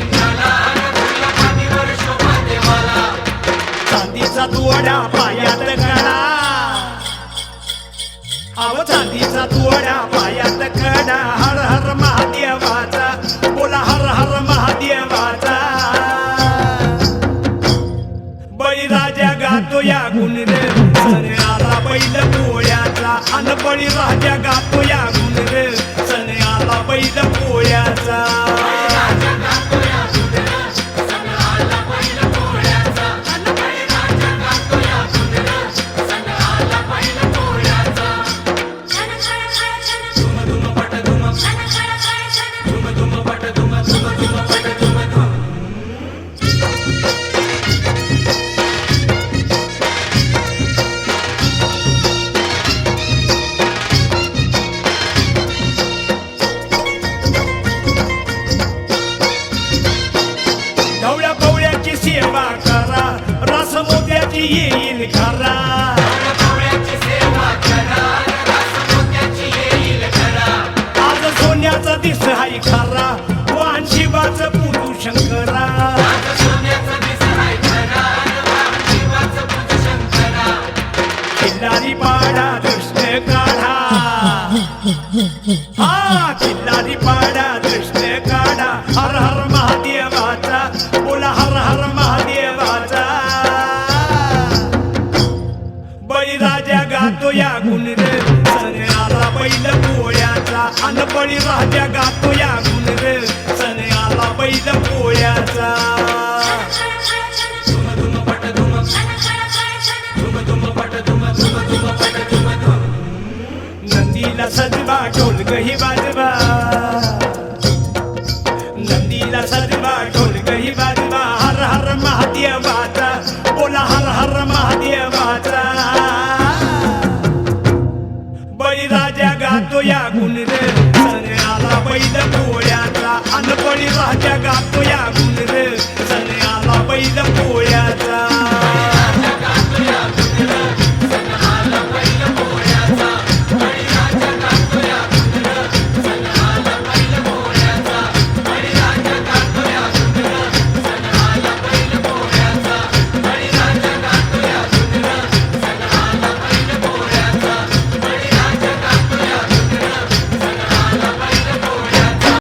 फुला पाठीवर शोभ देवाला चांदीचा तुवड्या पायात कडा अव चांदीचा तुवड्या पायात कडा हर हर महादेवाचा बोला हर हर महादेवाचा. बळीराजा गातो या गुण रे आला बैल पोळ्याचा अन बळीराजा गातो या पोळ्याचा सेवा करा. रस मोत्याची येईल खरा. आज सोन्याचा दिस हाय खरा. वाहन शिवाचं पुरू शंकरा किल्लारी पाडा दृष्ट काढा. हा किल्लारी पाडा दृष्ट काढा. हर हर महादेवाचा अनपणी राजा गातो या गुण रे सने आला बैल पोयाचा. सजवा ढोल गही बाजवा नंदीला सजवा ढोल गही बाजवा हर हर महादेवाचा बोला हर हर